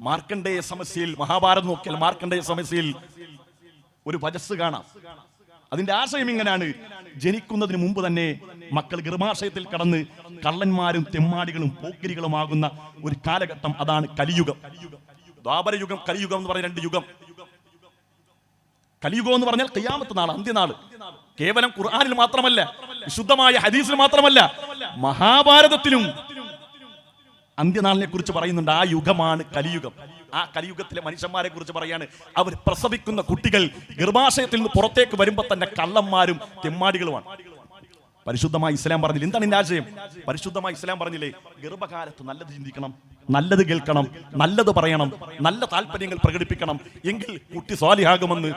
മാർക്കണ്ഡേയ സമസ്യയിൽ മഹാഭാരതം നോക്കിയാൽ മാർക്കണ്ടേയ സമസ്യയിൽ ഒരു വജസ് കാണാം. അതിന്റെ ആശയം ഇങ്ങനെയാണ് ജനിക്കുന്നതിന് മുമ്പ് തന്നെ മക്കൾ ഗർഭാശയത്തിൽ കടന്ന് കള്ളന്മാരും തെമ്മാടികളും പോക്കിരികളുമാകുന്ന ഒരു കാലഘട്ടം അതാണ് കലിയുഗം. ദ്വാപരയുഗം കലിയുഗം എന്ന് പറഞ്ഞ രണ്ട് യുഗം. കലിയുഗം എന്ന് പറഞ്ഞാൽ കയ്യാമത്ത് നാൾ അന്ത്യനാൾ കേവലം ഖുർആാനിൽ മാത്രമല്ല വിശുദ്ധമായ ഹദീസിൽ മാത്രമല്ല മഹാഭാരതത്തിലും അന്ത്യനാളിനെ കുറിച്ച് പറയുന്നുണ്ട് ആ യുഗമാണ് കലിയുഗം. ആ കലിയുഗത്തിലെ മനുഷ്യന്മാരെ കുറിച്ച് പറയാണ് അവർ പ്രസവിക്കുന്ന കുട്ടികൾ ഗർഭാശയത്തിൽ നിന്ന് പുറത്തേക്ക് വരുമ്പോൾ തന്നെ കള്ളന്മാരും തെമ്മാടികളുമാണ്. പരിശുദ്ധമായി ഇസ്ലാം പറഞ്ഞില്ല? എന്താണ് ഇതിന്റെ ആശയം? പരിശുദ്ധമായി ഇസ്ലാം പറഞ്ഞില്ലേ? ഗർഭകാലത്ത് നല്ലത് ചിന്തിക്കണം നല്ലത് കേൾക്കണം നല്ലത് പറയണം നല്ല താല്പര്യങ്ങൾ പ്രകടിപ്പിക്കണം. എങ്കിൽ കുട്ടി സ്വാലിഹാകുമെന്ന്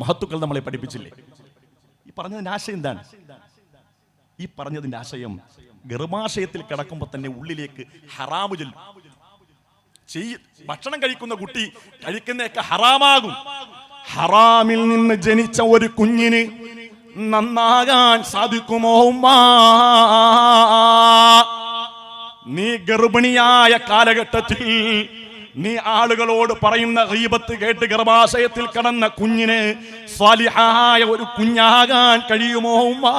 മഹത്തുക്കൾ നമ്മളെ പഠിപ്പിച്ചില്ലേ? ഈ പറഞ്ഞതിന്റെ ആശയം എന്താണ്? ഈ പറഞ്ഞതിന്റെ ആശയം ഗർഭാശയത്തിൽ കിടക്കുമ്പോൾ തന്നെ ഉള്ളിലേക്ക് ഹറാമു ചെല്ലും ചെയ്യ ഭക്ഷണം കഴിക്കുന്ന കുട്ടി കഴിക്കുന്നതൊക്കെ ഹറാമാകും ഹറാമിൽ നിന്ന് ജനിച്ച ഒരു കുഞ്ഞിന് നന്നാകാൻ സാധിക്കുമോ? നീ ഗർഭിണിയായ കാലഘട്ടത്തിൽ നീ ആളുകളോട് പറയുന്ന ഹീബത്ത് കേട്ട് ഗർഭാശയത്തിൽ കടന്ന കുഞ്ഞിന് സ്വാലിഹായ ഒരു കുഞ്ഞാകാൻ കഴിയുമോ ഉമ്മാ?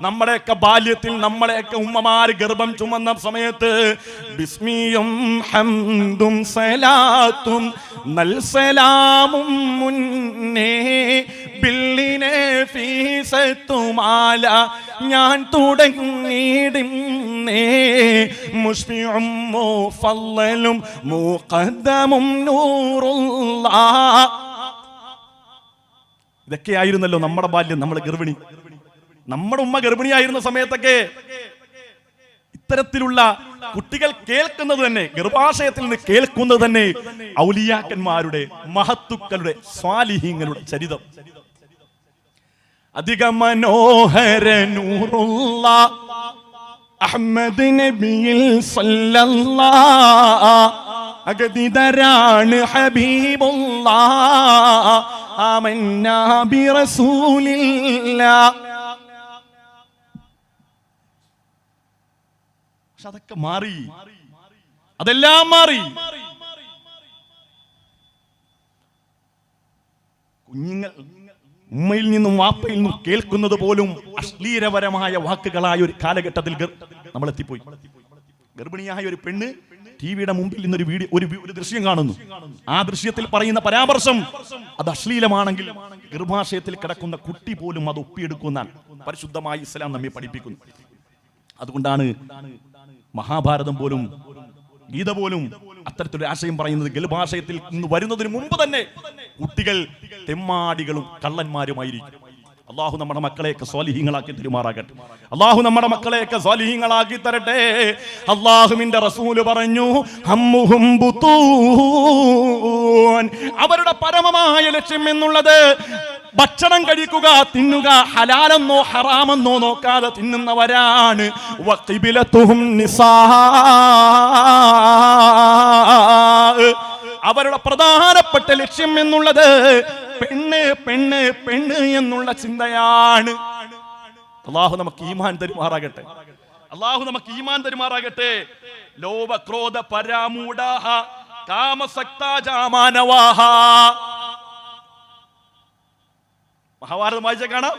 നമ്മുടെയൊക്കെ ബാല്യത്തിൽ നമ്മളെയൊക്കെ ഉമ്മമാര് ഗർഭം ചുമന്ന സമയത്ത് ബിസ്മിയും ഹംദും സലാത്തും നൽസലാമും മുന്നേ ബില്ലിനെ ഫീസത്തുമാല ഞാൻ തുടങ്ങിയിടുന്നേ. മുഷ്ഫിയും മുഫല്ലലും മുഖദ്ദമും നൂറുള്ള ഇതൊക്കെയായിരുന്നല്ലോ നമ്മുടെ ബാല്യം നമ്മുടെ ഗർഭിണി. നമ്മുടെ ഉമ്മ ഗർഭിണിയായിരുന്ന സമയത്തൊക്കെ ഇത്തരത്തിലുള്ള കുട്ടികൾ കേൾക്കുന്നത് തന്നെ ഗർഭാശയത്തിൽ നിന്ന് കേൾക്കുന്നത് തന്നെ ഔലിയാക്കന്മാരുടെ മഹത്തുക്കളുടെ സ്വാലിഹീങ്ങളുടെ ചരിതം. അധിക മനോഹര നൂറുള്ള അഹമ്മദ് നബിയിൽ അഗതിതരാണ് ഹബീബുള്ള ആമന്നാബി റസൂലില്ല പക്ഷെ അതൊക്കെ മാറി. അതെല്ലാം മാറി. കുഞ്ഞുങ്ങൾ ഉമ്മയിൽ നിന്നും വാപ്പയിൽ നിന്നും കേൾക്കുന്നത് പോലും അശ്ലീലപരമായ വാക്കുകളായ ഒരു കാലഘട്ടത്തിൽ നമ്മൾ എത്തിപ്പോയി ഗർഭിണിയായ ഒരു പെണ്ണ് ടി വിയുടെ മുമ്പിൽ നിന്നൊരു വീഡിയോ ഒരു ഒരു ദൃശ്യം കാണുന്നു. ആ ദൃശ്യത്തിൽ പറയുന്ന പരാമർശം അത് അശ്ലീലമാണെങ്കിൽ ഗർഭാശയത്തിൽ കിടക്കുന്ന കുട്ടി പോലും അത് ഒപ്പിയെടുക്കുന്ന പരിശുദ്ധമായി ഇസ്ലാം നമ്മെ പഠിപ്പിക്കുന്നു. അതുകൊണ്ടാണ് മഹാഭാരതം പോലും ഗീത പോലും അത്തരത്തിലൊരു ആശയം പറയുന്നത് ഗൽഭാശയത്തിൽ നിന്ന് വരുന്നതിന് മുമ്പ് തന്നെ കുട്ടികൾ തെമ്മാടികളും കള്ളന്മാരുമായിരിക്കും. അള്ളാഹു നമ്മുടെ മക്കളെയൊക്കെ സ്വാലിഹീങ്ങളാക്കി തെരുമാറാകട്ടെ. അള്ളാഹു നമ്മുടെ മക്കളെയൊക്കെ സ്വാലിഹീങ്ങളാക്കി തരട്ടെ. അള്ളാഹുവിന്റെ റസൂൽ പറഞ്ഞു. അവരുടെ പരമമായ ലക്ഷ്യം എന്നുള്ളത് ഭക്ഷണം കഴിക്കുക തിന്നുക ഹലാലെന്നോ ഹറാമെന്നോ നോക്കാതെ തിന്നുന്നവരാണ്. നിസാ. അവരുടെ പ്രധാനപ്പെട്ട ലക്ഷ്യം എന്നുള്ളത് പെണ്ണ് പെണ്ണ് പെണ്ണ് എന്നുള്ള ചിന്തയാണ്. അള്ളാഹു നമുക്ക് ഈമാൻ തരുമാറാകട്ടെ. അള്ളാഹു നമുക്ക് ഈമാൻ തരുമാറാകട്ടെ. ലോഭ ക്രോധ പരാമൂഢാഹ കാമസക്താജാമാനവാഹ മഹാഭാരതം വായിച്ച കാണാം.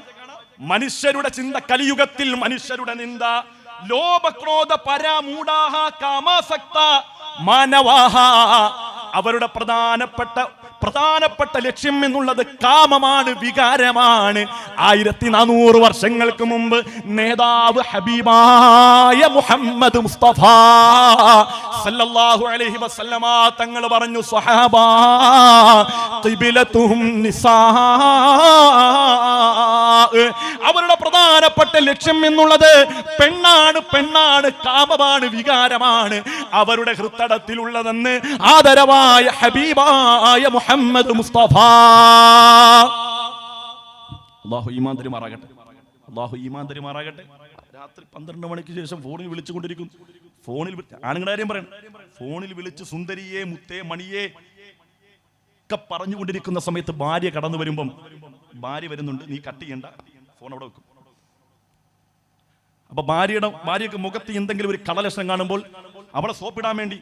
മനുഷ്യരുടെ ചിന്ത കലിയുഗത്തിൽ മനുഷ്യരുടെ നിന്ദ. ലോഭക്രോധ പരാമൂഢാഹ കാമാസക്ത മാനവാഹ. അവരുടെ പ്രധാനപ്പെട്ട പ്രധാനപ്പെട്ട ലക്ഷ്യം എന്നുള്ളത് കാമമാണ് വികാരമാണ്. ആയിരത്തി നാനൂറ് വർഷങ്ങൾക്ക് മുമ്പ് നേതാവ് ഹബീബായ മുഹമ്മദ് മുസ്തഫ സല്ലല്ലാഹു അലൈഹി വസല്ലമ തങ്ങൾ പറഞ്ഞു സ്വഹാബ അവരുടെ പ്രധാനപ്പെട്ട ലക്ഷ്യം എന്നുള്ളത് പെണ്ണാണ് പെണ്ണാണ് കാമമാണ് വികാരമാണ്. അവരുടെ ഹൃത്തടത്തിലുള്ളതെന്ന് ആദരവായ ഹബീബായ മുഹമ്മദ് മുസ്തഫ. അള്ളാഹു ഈമാൻ തരുമാറാകട്ടെ അള്ളാഹു ഈമാൻ തരുമാറാകട്ടെ രാത്രി പന്ത്രണ്ട് മണിക്ക് ശേഷം ഫോണിൽ വിളിച്ചുകൊണ്ടിരിക്കുന്നു. ഫോണിൽ ആണുങ്ങളുടെ കാര്യം പറയണം. ഫോണിൽ വിളിച്ച് സുന്ദരിയെ മുത്തേ മണിയെ ഒക്കെ പറഞ്ഞുകൊണ്ടിരിക്കുന്ന സമയത്ത് ഭാര്യ കടന്നു വരുമ്പം ഭാര്യ വരുന്നുണ്ട് നീ കട്ട് ചെയ്യണ്ട ഫോൺ അവിടെ വെക്കും. അപ്പൊ ഭാര്യയുടെ ഭാര്യക്ക് മുഖത്ത് എന്തെങ്കിലും ഒരു കടലക്ഷണം കാണുമ്പോൾ അവളെ സോപ്പിടാൻ വേണ്ടി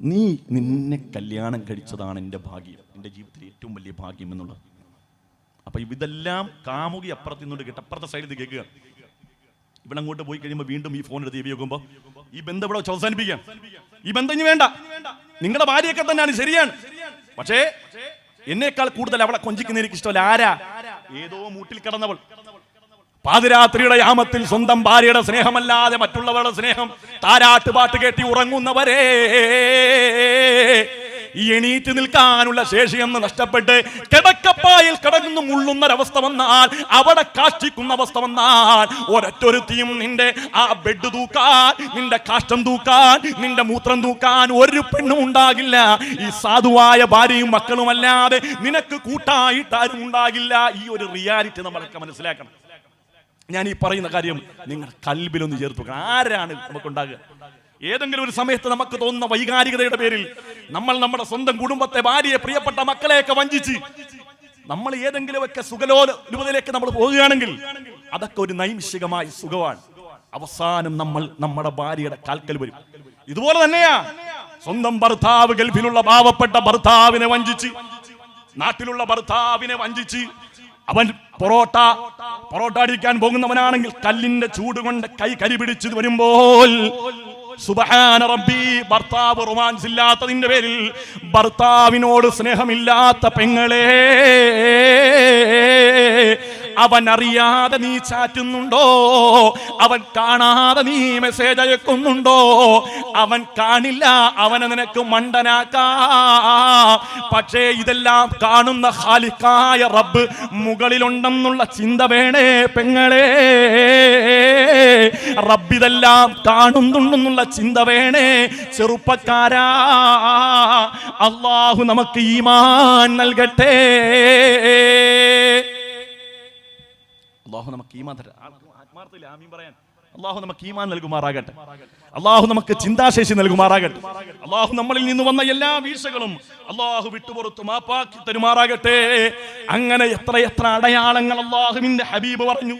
നീ നിന്നെ കല്യാണം കഴിച്ചതാണ് എന്റെ ഭാഗ്യം എന്റെ ജീവിതത്തിൽ ഏറ്റവും വലിയ ഭാഗ്യം എന്നുള്ളത്. അപ്പൊ ഇതെല്ലാം കാമുകി അപ്പുറത്ത് നിന്നോട് കേട്ട് അപ്പുറത്തെ സൈഡിൽ കേൾക്കുക. ഇവിടെ അങ്ങോട്ട് പോയി കഴിയുമ്പോൾ വീണ്ടും ഈ ഫോൺ എടുത്ത് ഉപയോഗിക്കുമ്പോൾ ഈ ബന്ധം ഇവിടെ അവസാനിപ്പിക്കാം. ഈ ബന്ധം ഇനി വേണ്ട. നിങ്ങളുടെ ഭാര്യയൊക്കെ തന്നെയാണ് ശരിയാണ്. പക്ഷേ എന്നേക്കാൾ കൂടുതൽ അവളെ കൊഞ്ചിക്കുന്ന എനിക്ക് ഇഷ്ടമല്ല. ആരാ? ഏതോ മൂട്ടിൽ കിടന്നവൾ. പാതിരാത്രിയുടെ യാമത്തിൽ സ്വന്തം ഭാര്യയുടെ സ്നേഹമല്ലാതെ മറ്റുള്ളവരുടെ സ്നേഹം താരാട്ട് പാട്ട് കേട്ടി ഉറങ്ങുന്നവരെ. ഈ എണീറ്റ് നിൽക്കാനുള്ള ശേഷിയെന്ന് നഷ്ടപ്പെട്ട് കിടക്കപ്പായിൽ കിടന്നു മുള്ളുന്നൊരവസ്ഥ വന്നാൽ അവിടെ കാഷ്ടിക്കുന്ന അവസ്ഥ വന്നാൽ ഒരൊറ്റൊരുത്തിയും നിന്റെ ആ ബെഡ് തൂക്കാൻ നിന്റെ കാഷ്ടം തൂക്കാൻ നിന്റെ മൂത്രം തൂക്കാൻ ഒരു പെണ്ണും ഉണ്ടാകില്ല. ഈ സാധുവായ ഭാര്യയും മക്കളുമല്ലാതെ നിനക്ക് കൂട്ടായിട്ട് ആരും ഉണ്ടാകില്ല. ഈ ഒരു റിയാലിറ്റി നമ്മളൊക്കെ മനസ്സിലാക്കണം. ഞാൻ ഈ പറയുന്ന കാര്യം നിങ്ങൾ കൽബിലൊന്ന് ചേർത്ത് ആരാണ് നമുക്കുണ്ടാകുക? ഏതെങ്കിലും ഒരു സമയത്ത് നമുക്ക് തോന്നുന്ന വൈകാരികതയുടെ പേരിൽ നമ്മൾ നമ്മുടെ സ്വന്തം കുടുംബത്തെ ഭാര്യയെ പ്രിയപ്പെട്ട മക്കളെയൊക്കെ വഞ്ചിച്ച് നമ്മൾ ഏതെങ്കിലുമൊക്കെ സുഖലോലുപതയിലേക്ക് നമ്മൾ പോവുകയാണെങ്കിൽ അതൊക്കെ ഒരു നൈമിഷികമായ സുഖമാണ്. അവസാനം നമ്മൾ നമ്മുടെ ഭാര്യയുടെ കാൽക്കൽ വരും. ഇതുപോലെ തന്നെയാ. സ്വന്തം ഭർത്താവ് ഗൾഫിലുള്ള പാവപ്പെട്ട ഭർത്താവിനെ വഞ്ചിച്ച് നാട്ടിലുള്ള ഭർത്താവിനെ വഞ്ചിച്ച് അവൻ പൊറോട്ട പൊറോട്ട അടിക്കാൻ പോകുന്നവനാണെങ്കിൽ കല്ലിന്റെ ചൂട് കൊണ്ട് കൈ കരി പിടിച്ചത് വരുമ്പോൾ സുബഹാന റബ്ബി ഭർത്താവ് റൊമാൻസ് ഇല്ലാത്തതിന്റെ പേരിൽ ഭർത്താവിനോട് സ്നേഹമില്ലാത്ത പെങ്ങളെ അവൻ അറിയാതെ നീ ചാറ്റുന്നുണ്ടോ? അവൻ കാണാതെ നീ മെസ്സേജ് അയക്കുന്നുണ്ടോ? അവൻ കാണില്ല അവനെ നിനക്ക് മണ്ടനാക്കാ. പക്ഷേ ഇതെല്ലാം കാണുന്ന ഹാലിക്കായ റബ്ബ് മുകളിലുണ്ടെന്നുള്ള ചിന്ത വേണേ പെങ്ങളെ. റബ്ബിതെല്ലാം കാണുന്നുണ്ടെന്നുള്ള ചിന്ത വേണേ ചെറുപ്പക്കാരാ. അള്ളാഹു നമുക്ക് ഈമാൻ നൽകട്ടെ. അള്ളാഹു നമുക്ക് ഈമാൻ തരാം. ആമീൻ പറയാൻ. അള്ളാഹു നമുക്ക് ഈമാൻ നൽകുമാറാകട്ടെ. അള്ളാഹു നമുക്ക് ചിന്താശേഷി നൽകുമാറാകട്ടെ. അള്ളാഹു നമ്മളിൽ നിന്ന് വന്ന എല്ലാ വീഴ്ചകളും അള്ളാഹു വിട്ടുപുറത്തു മാപ്പാക്കി തരുമാറാകട്ടെ. അങ്ങനെ എത്ര എത്ര അടയാളങ്ങൾ അള്ളാഹുവിന്റെ ഹബീബ് പറഞ്ഞു.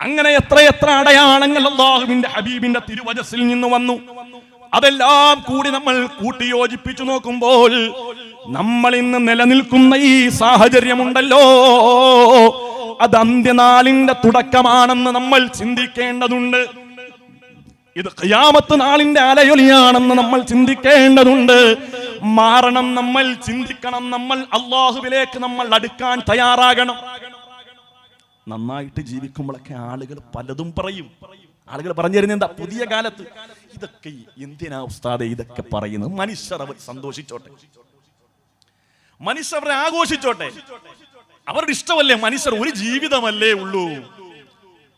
അങ്ങനെ എത്ര എത്ര അടയാളങ്ങൾ അള്ളാഹുവിന്റെ ഹബീബിന്റെ തിരുവചസിൽ നിന്ന് വന്നു. അതെല്ലാം കൂടി നമ്മൾ കൂട്ടിയോജിപ്പിച്ചു നോക്കുമ്പോൾ നമ്മൾ ഇന്ന് നിലനിൽക്കുന്ന ഈ സാഹചര്യമുണ്ടല്ലോ. അത് അന്ത്യനാളിന്റെ തുടക്കമാണെന്ന് നമ്മൾ ചിന്തിക്കേണ്ടതുണ്ട്. ഇത് ഖിയാമത്ത് നാളിന്റെ അലയൊലിയാണെന്ന് നമ്മൾ ചിന്തിക്കേണ്ടതുണ്ട്. മാറണം നമ്മൾ ചിന്തിക്കണം നമ്മൾ അള്ളാഹുവിലേക്ക് നമ്മൾ അടുക്കാൻ തയ്യാറാകണം. നന്നായിട്ട് ജീവിക്കുമ്പോഴൊക്കെ ആളുകൾ പലതും പറയും. ആളുകൾ പറഞ്ഞു തരുന്നത് എന്താ? പുതിയ കാലത്ത്. ഇതൊക്കെ എന്തിനാ ഉസ്താദെ ഇതൊക്കെ പറയുന്നത്? മനുഷ്യർ അവർ സന്തോഷിച്ചോട്ടെ. മനുഷ്യർ അവരെ ആഘോഷിച്ചോട്ടെ. അവരുടെ ഇഷ്ടമല്ലേ മനുഷ്യർ? ഒരു ജീവിതമല്ലേ ഉള്ളൂ.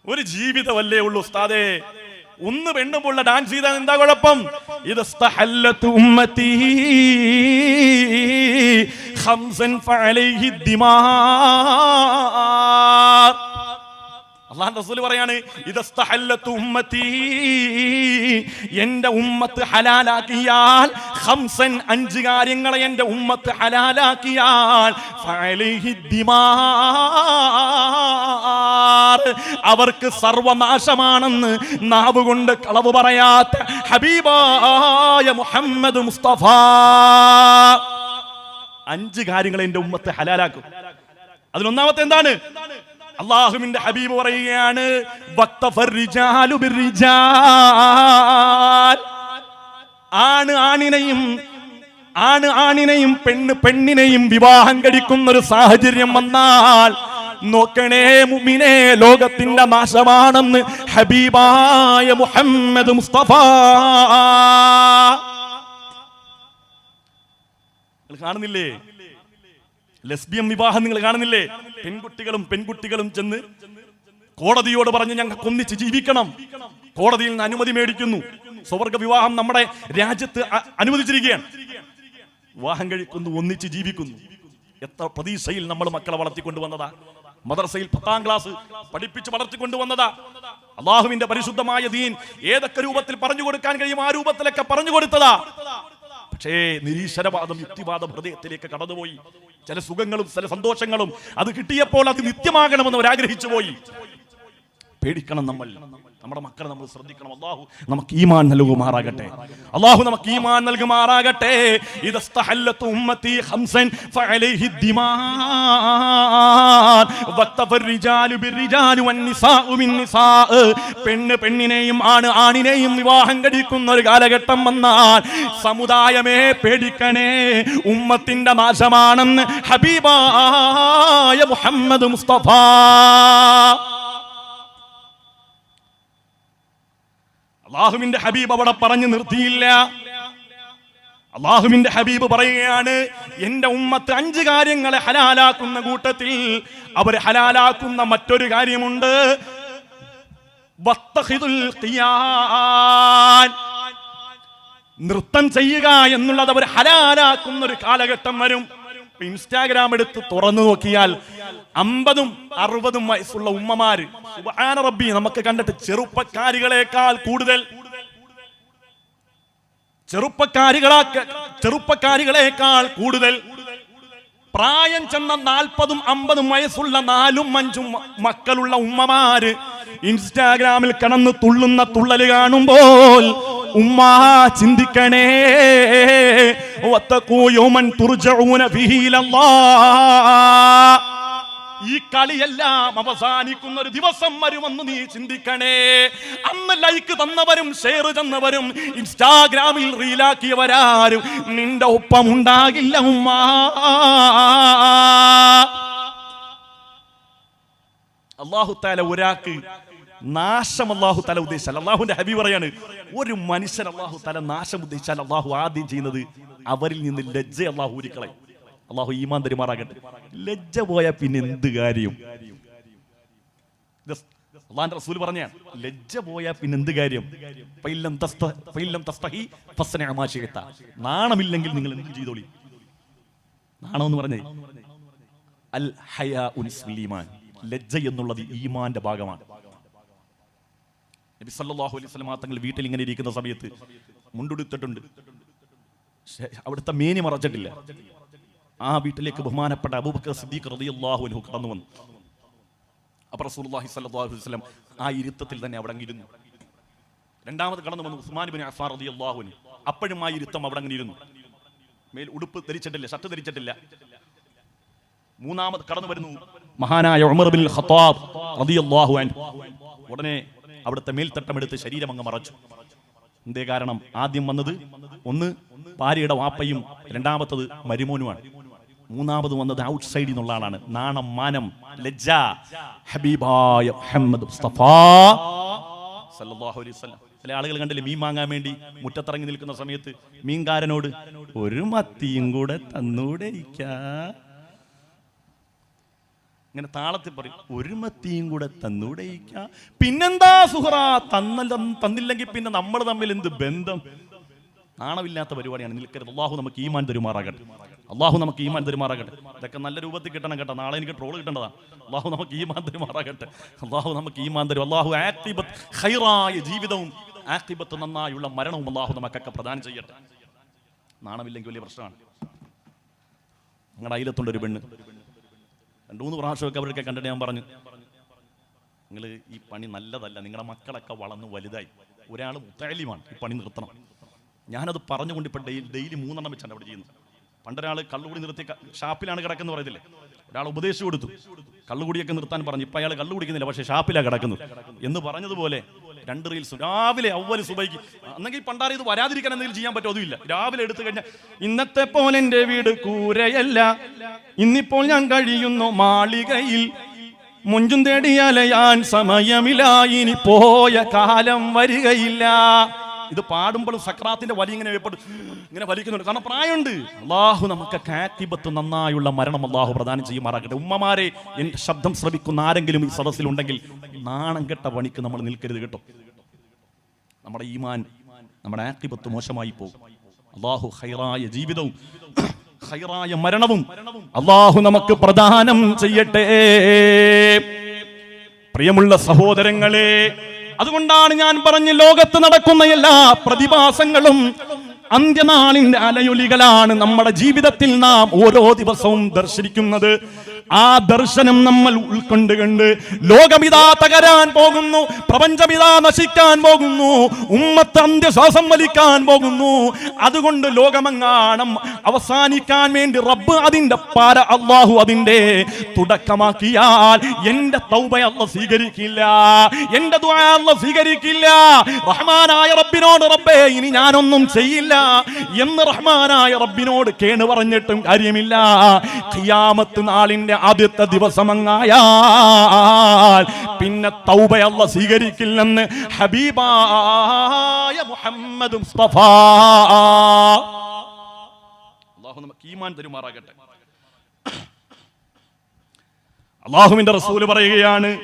ഒരു ജീവിതമല്ലേ ഉള്ളൂ ഉസ്താദേ. ഒന്ന് പെണ്ണുമുള്ള ഡാൻസ് ചെയ്താൽ എന്താ കുഴപ്പം? ഇത് ഹംസൻ ഫഅലൈഹി ദിമാർ അള്ളാഹ് റസൂൽ പറയാണ് എന്റെ ഉമ്മത്ത് ഹലാലാക്കിയാൽ ഖംസൻ അഞ്ച് കാര്യങ്ങളെ എന്റെ ഉമ്മത്ത് ഹലാലാക്കിയാൽ അവർക്ക് സർവനാശമാണെന്ന് നാവ് കൊണ്ട് കളവ് പറയാത്ത ഹബീബായ മുഹമ്മദ് മുസ്തഫ. അഞ്ച് കാര്യങ്ങൾ എന്റെ ഉമ്മത്ത് ഹലാലാക്കും. അതിലൊന്നാമത്തെ എന്താണ്? അള്ളാഹുവിന്റെ ഹബീബ് പറയുകയാണ്. ആണ് ആണിനെയും ആണ് ആണിനെയും പെണ്ണ് പെണ്ണിനെയും വിവാഹം കഴിക്കുന്ന ഒരു സാഹചര്യം വന്നാൽ നോക്കണേ മുമിനെ ലോകത്തിന്റെ നാശമാണെന്ന് ഹബീബായ മുഹമ്മദ് മുസ്തഫ കാണുന്നില്ലേ ലെസ്ബിയൻ വിവാഹം നിങ്ങൾ കാണുന്നില്ലേ? പെൺകുട്ടികളും പെൺകുട്ടികളും ചെന്ന് കോടതിയോട് പറഞ്ഞ് ഞങ്ങൾ ഒന്നിച്ച് ജീവിക്കണം. കോടതിയിൽ നിന്ന് അനുമതി മേടിക്കുന്നു. സ്വർഗ വിവാഹം നമ്മുടെ രാജ്യത്ത് അനുവദിച്ചിരിക്കുകയാണ്. വിവാഹം കഴിക്കുന്നു ഒന്നിച്ച് ജീവിക്കുന്നു. എത്ര പ്രതീക്ഷയിൽ നമ്മൾ മക്കളെ വളർത്തിക്കൊണ്ടുവന്നതാ. മദർസയിൽ പത്താം ക്ലാസ് പഠിപ്പിച്ച് വളർത്തിക്കൊണ്ടുവന്നതാ. അള്ളാഹുവിന്റെ പരിശുദ്ധമായ ദീൻ ഏതൊക്കെ രൂപത്തിൽ പറഞ്ഞു കൊടുക്കാൻ കഴിയും ആ രൂപത്തിലൊക്കെ പറഞ്ഞു കൊടുത്തതാ. പക്ഷേ നിരീശ്വരവാദം യുക്തിവാദം ഹൃദയത്തിലേക്ക് കടന്നുപോയി. ചില സുഖങ്ങളും ചില സന്തോഷങ്ങളും അത് കിട്ടിയപ്പോൾ അത് നിത്യമാകണമെന്ന് അവർ ആഗ്രഹിച്ചു പോയി പേടിക്കണം നമ്മൾ. നമ്മുടെ മക്കളെ നമ്മൾ ശ്രദ്ധിക്കണം. അള്ളാഹു നമുക്ക് ഈമാൻ നൽകുമാറാകട്ടെ. അള്ളാഹു നമുക്ക് ഈമാൻ നൽകുമാറാകട്ടെ. ഇദസ്തഹല്ലത്തു ഉമ്മത്തി ഹംസൻ ഫഅലൈഹി ദിമാൻ വക്തഫർ റിജാലു വന്നിസാഉ ബിന്നിസാഅ പെണ്ണ് പെണ്ണിനെയും ആണ് ആണിനെയും വിവാഹം കഴിക്കുന്ന ഒരു കാലഘട്ടം വന്നാൽ സമുദായമേ പേടിക്കണേ. ഉമ്മത്തിന്റെ നാശമാണെന്ന് ഹബീബായ മുഹമ്മദ് മുസ്തഫ. അള്ളാഹുവിന്റെ ഹബീബ് അവിടെ പറഞ്ഞു നിർത്തിയില്ല. അള്ളാഹുവിന്റെ ഹബീബ് പറയുകയാണ് എന്റെ ഉമ്മത്ത് അഞ്ച് കാര്യങ്ങളെ ഹലാലാക്കുന്ന കൂട്ടത്തിൽ അവർ ഹലാലാക്കുന്ന മറ്റൊരു കാര്യമുണ്ട്. നൃത്തം ചെയ്യുക എന്നുള്ളത് അവർ ഹലാലാക്കുന്ന ഒരു കാലഘട്ടം വരും. ഇൻസ്റ്റാഗ്രാം എടുത്ത് തുറന്നു നോക്കിയാൽ അമ്പതും അറുപതും വയസ്സുള്ള ഉമ്മമാര് സുബ്ഹാന റബ്ബി നമുക്ക് കണ്ടിട്ട് ചെറുപ്പക്കാരികളെക്കാൾ കൂടുതൽ. ചെറുപ്പക്കാരികളാക്ക ചെറുപ്പക്കാരികളെക്കാൾ കൂടുതൽ. പ്രായം ചെന്ന നാൽപ്പതും അമ്പതും വയസ്സുള്ള നാലും അഞ്ചും മക്കളുള്ള ഉമ്മമാര് ഇൻസ്റ്റാഗ്രാമിൽ കിടന്ന് തുള്ളുന്ന തുള്ളൽ കാണുമ്പോൾ ഉമ്മ ചിന്തിക്കണേ. വത്തഖൂ യൗമൻ ഇലല്ലാഹ്. ഈ കളിയെല്ലാം അവസാനിക്കുന്ന ഒരു ദിവസം വരുമെന്ന് നീ ചിന്തിക്കണേ. അന്ന് ലൈക്ക് തന്നവരും ഷെയർ തന്നവരും ഇൻസ്റ്റാഗ്രാമിൽ റീലാക്കിയവരാരും നിന്റെ ഒപ്പം ഉണ്ടാകില്ല ഉമ്മ. അള്ളാഹു താല ഒരാൾക്ക് നാശം അള്ളാഹു തല ഉദ്ദേശിച്ചാൽ അള്ളാഹുന്റെ ഹബി പറയാണ് ഒരു മനുഷ്യൻ അള്ളാഹു തല നാശം ഉദ്ദേശിച്ചാൽ അള്ളാഹു ആദ്യം ചെയ്യുന്നത് അവരിൽ നിന്ന് ലജ്ജ അള്ളാഹു ഊരിക്കളയും. അള്ളാഹു ഈമാൻ തരുമാറാകട്ടെ. ലജ്ജ പോയ പിന്നെ എന്ത് കാര്യം? റസൂൽ ലജ്ജ പോയാ പിന്നെ എന്ത് കാര്യം? നാണമില്ലെങ്കിൽ നിങ്ങൾ എന്ത് ചെയ്തോളി. നാണം പറഞ്ഞേ അൽ ഹയാ ലജ്ജ എന്നുള്ളത് ഈമാന്റെ ഭാഗമാണ്. നബി സല്ലല്ലാഹു അലൈഹി തങ്ങൾ വീട്ടിൽ ഇങ്ങനെ ഇരിക്കുന്ന സമയത്ത് മുണ്ടുടുത്തിട്ടുണ്ട്. അവിടുത്തെ മേനി മറച്ചിട്ടില്ല. ആ വീട്ടിലേക്ക് ബഹുമാനപ്പെട്ട അബൂബക്കർ സിദ്ദീഖ് റളിയല്ലാഹു അൻഹു കടന്നു വന്നു. അപ്പോൾ റസൂലുള്ളാഹി സ്വല്ലല്ലാഹു അലൈഹി വസല്ലം ആ ഇരുത്തത്തിൽ തന്നെ അവിടെ ഇരുന്നു രണ്ടാമത് കടന്നു വന്നു ഉസ്മാൻ ബിൻ അഫാർ റളിയല്ലാഹു അൻഹു. അപ്പോഴും ആ ഇരുത്തം അവിടെ അങ്ങനെ ഇരുന്നു മേൽ ഉടുപ്പ് ധരിച്ചിട്ടില്ല ഷർട്ട് ധരിച്ചിട്ടില്ല. മൂന്നാമത് കടന്നു വരുന്നു മഹാനായ ഉമർ ബിൻ ഖത്താബ് റളിയല്ലാഹു അൻഹു. ഉടനെ അവിടുത്തെ മേൽത്തട്ടം എടുത്ത് ശരീരം അങ്ങ് മറച്ചു. എന്തേ കാരണം? ആദ്യം വന്നത് ഒന്ന് ഭാര്യയുടെ വാപ്പയും രണ്ടാമത്തത് മരുമോനുമാണ്. മൂന്നാമത് വന്നത് ഔട്ട് സൈഡിൽ നിന്നുള്ള ആളാണ്. നാണം മാനം ലജ്ജ. ഹബീബായ മുഹമ്മദ് മുസ്തഫ സല്ലല്ലാഹു അലൈഹി വസല്ലം. ചില ആളുകൾ കണ്ടില്ലേ മീൻ വാങ്ങാൻ വേണ്ടി മുറ്റത്തിറങ്ങി നിൽക്കുന്ന സമയത്ത് മീൻകാരനോട് ഒരു മത്തിയും കൂടെ തന്നൂടെ ഇങ്ങനെ താളത്തിൽ പറയും ഒരു മത്തിയും കൂടെ തന്നൂടെ പിന്നെന്താ സുഹറ? തന്നല്ല തന്നില്ലെങ്കിൽ പിന്നെ നമ്മൾ തമ്മിൽ എന്ത് ബന്ധം? നാണമില്ലാത്ത പരിപാടിയാണ്. നിൽക്കരുത്. അള്ളാഹു നമുക്ക് ഈമാൻ തരുമാറാകട്ടെ. അള്ളാഹു നമുക്ക് ഈമാൻ തരുമാറാകട്ടെ. ഇതൊക്കെ നല്ല രൂപത്തിൽ കിട്ടണം കേട്ടോ. നാളെ എനിക്ക് ട്രോൾ കിട്ടേണ്ടതാ. അള്ളാഹു നമുക്ക് ഈമാൻ തരുമാറാകട്ടെ. അള്ളാഹു നമുക്ക് ഈമാൻ തരും. അള്ളാഹു ആക്തിബത്ത് ഹൈറായ ജീവിതവും ആക്തിബത്ത് നന്നായുള്ള മരണവും അള്ളാഹു നമുക്കൊക്കെ പ്രദാനം ചെയ്യട്ടെ. നാണമില്ലെങ്കിൽ വലിയ പ്രശ്നമാണ്. ഞങ്ങളുടെ അയിലത്തുണ്ട് ഒരു പെണ്ണ്. രണ്ടു മൂന്ന് പ്രാവശ്യമൊക്കെ അവരൊക്കെ കണ്ടിട്ട് ഞാൻ പറഞ്ഞു. നിങ്ങൾ ഈ പണി നല്ലതല്ല. നിങ്ങളുടെ മക്കളൊക്കെ വളർന്ന് വലുതായി. ഒരാൾ മുത്താലിമാണ്. ഈ പണി നിർത്തണം. ഞാനത് പറഞ്ഞുകൊണ്ട് ഇപ്പം ഡെയിലി ഡെയിലി മൂന്നെണ്ണം വെച്ചാണ് അവിടെ ചെയ്യുന്നത്. പണ്ടൊരാൾ കള്ളുകൂടി നിർത്തി ഷാപ്പിലാണ് കിടക്കുന്നത് പറയത്തില്ലേ? ഒരാൾ ഉപദേശിച്ചു കൊടുത്തു. കള്ളുകൂടിയൊക്കെ നിർത്താൻ പറഞ്ഞു. ഇപ്പം അയാൾ കള്ളു കുടിക്കുന്നില്ല പക്ഷേ ഷാപ്പിലാണ് കിടക്കുന്നത് എന്ന് പറഞ്ഞതുപോലെ രണ്ട് റീൽസ്. രാവിലെ അവൽ സുബൈക്ക് അന്നെങ്കിൽ പണ്ടാറി ഇത് വരാതിരിക്കാൻ എന്തെങ്കിലും ചെയ്യാൻ പറ്റുമോ? അതുമില്ല. രാവിലെ എടുത്തു കഴിഞ്ഞാൽ ഇന്നത്തെ പോലെ എന്റെ വീട് കൂരയല്ല. ഇന്നിപ്പോൾ ഞാൻ കഴിയുന്നു മാളികയിൽ. മുഞ്ചും തേടിയാലയാൻ സമയമില്ല. ഇനി പോയ കാലം വരികയില്ല. ഇത് പാടുമ്പോൾ സക്രാത്തിന്റെ വലി ഇങ്ങനെ ഇങ്ങനെ വലിക്കുന്നുണ്ട്. കാരണം പ്രായമുണ്ട്. അള്ളാഹു നമുക്ക് കാത്തിബത്ത് നന്നായുള്ള മരണം അള്ളാഹു പ്രദാനം ചെയ്യുമാറാകട്ടെ. ഉമ്മമാരെ എന്റെ ശബ്ദം ശ്രവിക്കുന്ന ആരെങ്കിലും ഈ സദസ്സിലുണ്ടെങ്കിൽ നാണം കെട്ട പണിക്ക് നമ്മൾ നിൽക്കരുത് കേട്ടോ. നമ്മുടെ ഈമാൻ നമ്മുടെ ആക്തിബത്ത് മോശമായി പോകും. അള്ളാഹു ഹൈറായ ജീവിതവും ഹൈറായ മരണവും അള്ളാഹു നമുക്ക് പ്രദാനം ചെയ്യട്ടെ. പ്രിയമുള്ള സഹോദരങ്ങളെ അതുകൊണ്ടാണ് ഞാൻ പറഞ്ഞ് ലോകത്ത് നടക്കുന്ന എല്ലാ പ്രതിഭാസങ്ങളും അന്ത്യനാളിന്റെ അലയൊലികളാണ് നമ്മുടെ ജീവിതത്തിൽ നാം ഓരോ ദിവസവും ദർശിക്കുന്നത്. ആ ദർശനം നമ്മൾ ഉൾക്കൊണ്ട് കണ്ട് ലോകമിതാ തകരാൻ പോകുന്നു പ്രപഞ്ചമിതാ നശിക്കാൻ പോകുന്നു ഉമ്മത്ത് അന്ത്യശ്വാസം വലിക്കാൻ പോകുന്നു. അതുകൊണ്ട് ലോകമെങ്ങാണം അവസാനിക്കാൻ വേണ്ടി റബ്ബ് അതിന്റെ പാര അള്ളാഹു അതിന്റെ തുടക്കമാക്കിയാൽ എന്റെ തൗബ അല്ല സ്വീകരിക്കില്ല എന്റെ അല്ല സ്വീകരിക്കില്ല. റഹ്മാനായ റബ്ബിനോട് റബ്ബേ ഇനി ഞാനൊന്നും ചെയ്യില്ല എന്ന് റഹ്മാനായ റബ്ബിനോട് കേണ് പറഞ്ഞിട്ടും കാര്യമില്ല. ഖിയാമത്ത് നാളിന്റെ ആദ്യത്തെ ദിവസമങ്ങായാൽ പിന്നെ തൗബയല്ല സ്വീകരിക്കില്ലെന്ന് ഹബീബായ മുഹമ്മദ് നമുക്ക് ഈമാൻ തരുമാറാകട്ടെ. അള്ളാഹുവിന്റെ റസൂൽ പറയുകയാണ്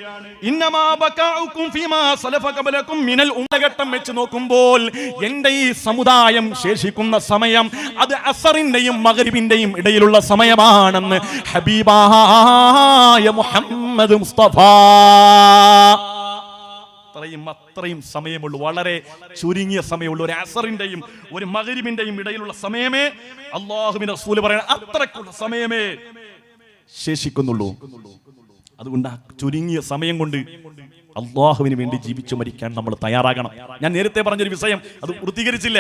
ഉമ്മഘട്ടം വെച്ച് നോക്കുമ്പോൾ എന്റെ ഈ സമുദായം ശേഷിക്കുന്ന സമയം അത് അസറിന്റെയും മഗ്രിബിന്റെയും ഇടയിലുള്ള സമയമാണെന്ന് ഹബീബായ മുഹമ്മദ് മുസ്തഫ. അത്രയും അത്രയും സമയമുള്ളൂ. വളരെ ചുരുങ്ങിയ സമയമുള്ളൂ. ഒരു അസറിന്റെയും ഒരു മകരിബിന്റെയും ഇടയിലുള്ള സമയമേ അള്ളാഹുബിന്റെ റസൂൽ പറയണ അത്രക്കുള്ള സമയമേ ശേഷിക്കുന്നുള്ളൂ. അതുകൊണ്ട് ആ ചുരുങ്ങിയ സമയം കൊണ്ട് അള്ളാഹുവിന് വേണ്ടി ജീവിച്ചു മരിക്കാൻ നമ്മൾ തയ്യാറാകണം. ഞാൻ നേരത്തെ പറഞ്ഞൊരു വിഷയം അത് പൂർത്തീകരിച്ചില്ല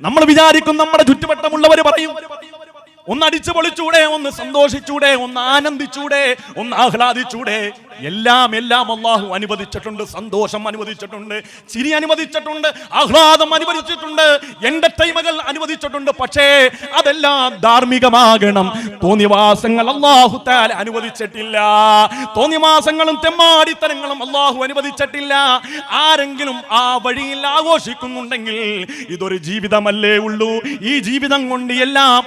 നമ്മൾ വിചാരിക്കും നമ്മുടെ ചുറ്റുവട്ടമുള്ളവർ പറയും ഒന്ന് അടിച്ചു പൊളിച്ചൂടെ ഒന്ന് സന്തോഷിച്ചൂടെ ഒന്ന് ആനന്ദിച്ചൂടെ ഒന്ന് ആഹ്ലാദിച്ചൂടെ. എല്ലാം എല്ലാം അള്ളാഹു അനുവദിച്ചിട്ടുണ്ട് സന്തോഷം അനുവദിച്ചിട്ടുണ്ട് ചിരി അനുവദിച്ചിട്ടുണ്ട് ആഹ്ലാദം അനുവദിച്ചിട്ടുണ്ട് എന്റെ ടൈമകൾ അനുവദിച്ചിട്ടുണ്ട്. പക്ഷേ അതെല്ലാം ധാർമ്മികമാകണം. തോന്നിവാസങ്ങൾ അള്ളാഹു താൽ അനുവദിച്ചിട്ടില്ല. തോന്നിവാസങ്ങളും തെമ്മാടിത്തരങ്ങളും അള്ളാഹു അനുവദിച്ചിട്ടില്ല. ആരെങ്കിലും ആ വഴിയിൽ ആഘോഷിക്കുന്നുണ്ടെങ്കിൽ ഇതൊരു ജീവിതമല്ലേ ഉള്ളൂ? ഈ ജീവിതം കൊണ്ട് എല്ലാം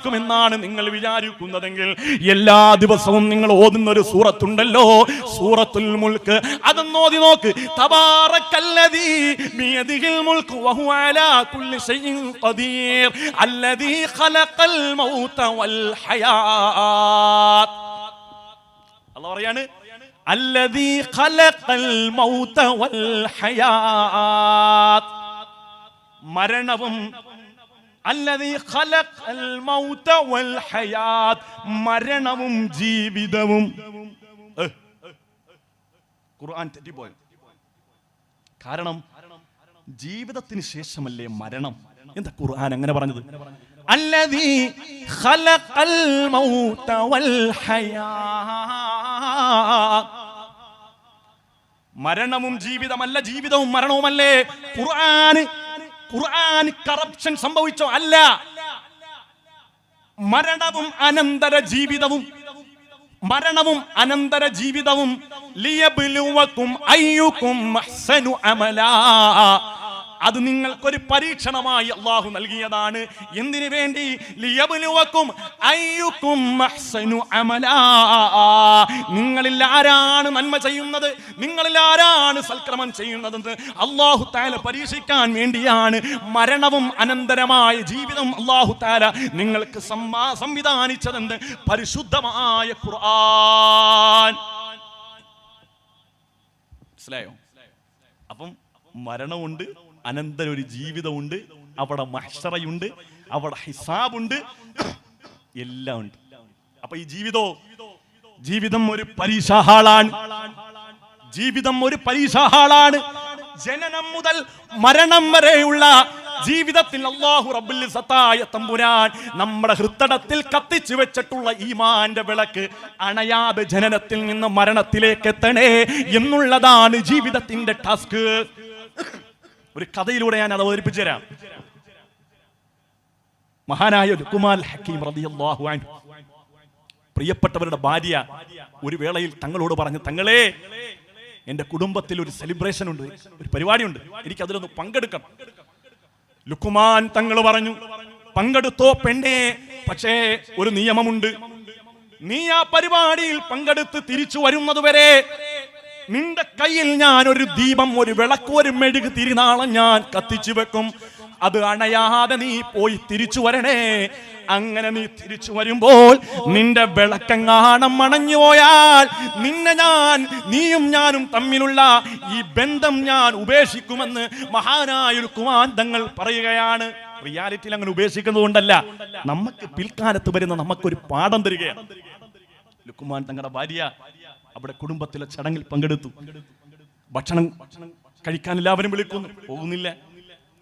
അവസാനിക്കുമെന്നാണ് നിങ്ങൾ വിചാരിക്കുന്നതെങ്കിൽ എല്ലാ ദിവസവും നിങ്ങൾ ഓതുന്ന ഒരു സൂറത്തുണ്ടല്ലോ. സൂറത്തുൽ മുൽക്ക് അതൊന്ന് ഓതി നോക്ക്. തബാറക്കല്ലദീ ബിയദിഹിൽ മുൽക്ക് വഹുവ അലാ കുല്ലി ഷൈഇൻ ഖദീർ. അല്ലദീ ഖലഖൽ മൗത വൽ ഹയാത്ത് അല്ലാഹ് പറയാണ്. അല്ലദീ ഖലഖൽ മൗത വൽ ഹയാത്ത് മരണവും മരണവും ജീവിതവും. ഖുർആൻ തെറ്റിപ്പോയി? കാരണം ജീവിതത്തിന് ശേഷമല്ലേ മരണം? എന്താ ഖുർആൻ അങ്ങനെ പറഞ്ഞത്? അല്ലദീ ഖലഖൽ മൗത വൽ ഹയാ മരണവും ജീവിതമല്ല ജീവിതവും മരണവുമല്ലേ? ഖുർആന് ഖുർആൻ കറപ്ഷൻ സംഭവിച്ചോ? അല്ല. മരണവും അനന്തര ജീവിതവും. മരണവും അനന്തര ജീവിതവും. ലിയബ്ലുവക്കും അയ്യുക്കും അമലാ. അത് നിങ്ങൾക്കൊരു പരീക്ഷണമായി അള്ളാഹു നൽകിയതാണ്. എന്തിനു വേണ്ടി? നിങ്ങളിൽ ആരാണ് നന്മ ചെയ്യുന്നത്? നിങ്ങളിൽ ആരാണ് സൽക്രമം ചെയ്യുന്നതെന്ന് അള്ളാഹു താല പരീക്ഷിക്കാൻ വേണ്ടിയാണ് മരണവും അനന്തരമായ ജീവിതം അള്ളാഹു താല നിങ്ങൾക്ക് സമ്മാ സംവിധാനിച്ചതെന്ന് പരിശുദ്ധമായ ഖുർആൻ. മനസ്സിലായോ? അപ്പം മരണമുണ്ട് അനന്തര ഒരു ജീവിതമുണ്ട്. അവിടെ മഹ്ഷറയുണ്ട്. അവിടെ ഹിസാബുണ്ട്. എല്ലാം ഉണ്ട്. അപ്പൊ ഈ ജീവിതോ? ജീവിതം ഒരു പരീക്ഷാഹാളാണ് ജീവിതം ഒരു പരീക്ഷാഹാളാണ് ജനനം മുതൽ മരണം വരെയുള്ള ജീവിതത്തിൽ അള്ളാഹു റബ്ബുൽ സത്തായ തമ്പുരാൻ നമ്മുടെ ഹൃത്തടത്തിൽ കത്തിച്ചു വെച്ചിട്ടുള്ള ഈമാന്റെ വിളക്ക് അണയാതെ ജനനത്തിൽ നിന്ന് മരണത്തിലേക്ക് എത്തണേ എന്നുള്ളതാണ് ജീവിതത്തിന്റെ ടാസ്ക്. ഒരു കഥയിലൂടെ ഞാൻ അത് അവതരിപ്പിച്ചു തരാം. മഹാനായ ലുക്കുമാൽ ഹക്കീം റളിയല്ലാഹു അൻഹു. പ്രിയപ്പെട്ടവരുടെ ഭാര്യ ഒരു വേളയിൽ തങ്ങളോട് പറഞ്ഞു തങ്ങളെ എന്റെ കുടുംബത്തിൽ ഒരു സെലിബ്രേഷൻ ഉണ്ട് ഒരു പരിപാടിയുണ്ട് എനിക്ക് അതിലൊന്ന് പങ്കെടുക്കണം. ലുക്കുമാൻ തങ്ങൾ പറഞ്ഞു പങ്കെടുത്തോ പെണ്ണേ പക്ഷേ ഒരു നിയമമുണ്ട്. നീ ആ പരിപാടിയിൽ പങ്കെടുത്ത് തിരിച്ചു വരുന്നത് വരെ നിന്റെ കയ്യിൽ ഞാൻ ഒരു ദീപം ഒരു വിളക്ക് ഒരു മെഴുക് തിരിനാളെ ഞാൻ കത്തിച്ചു വെക്കും. അത് അണയാതെ നീ പോയി തിരിച്ചു വരണേ. അങ്ങനെ നീ തിരിച്ചു വരുമ്പോൾ നിന്റെ വിളക്കെങ്ങാണം അണഞ്ഞു പോയാൽ നിന്നെ ഞാൻ നീയും ഞാനും തമ്മിലുള്ള ഈ ബന്ധം ഞാൻ ഉപേക്ഷിക്കുമെന്ന് മഹാനായ ഒരു കുമാന്തങ്ങൾ പറയുകയാണ്. റിയാലിറ്റിയിൽ അങ്ങനെ ഉപേക്ഷിക്കുന്നത് കൊണ്ടല്ല. നമുക്ക് പിൽക്കാലത്ത് വരുന്ന നമുക്കൊരു പാഠം തരികയാണ്. ലുക്കുമാൻ തങ്ങളുടെ ഭാര്യ അവിടെ കുടുംബത്തിലെ ചടങ്ങിൽ പങ്കെടുത്തു. ഭക്ഷണം കഴിക്കാൻ എല്ലാവരും വിളിക്കുന്നു. പോകുന്നില്ല.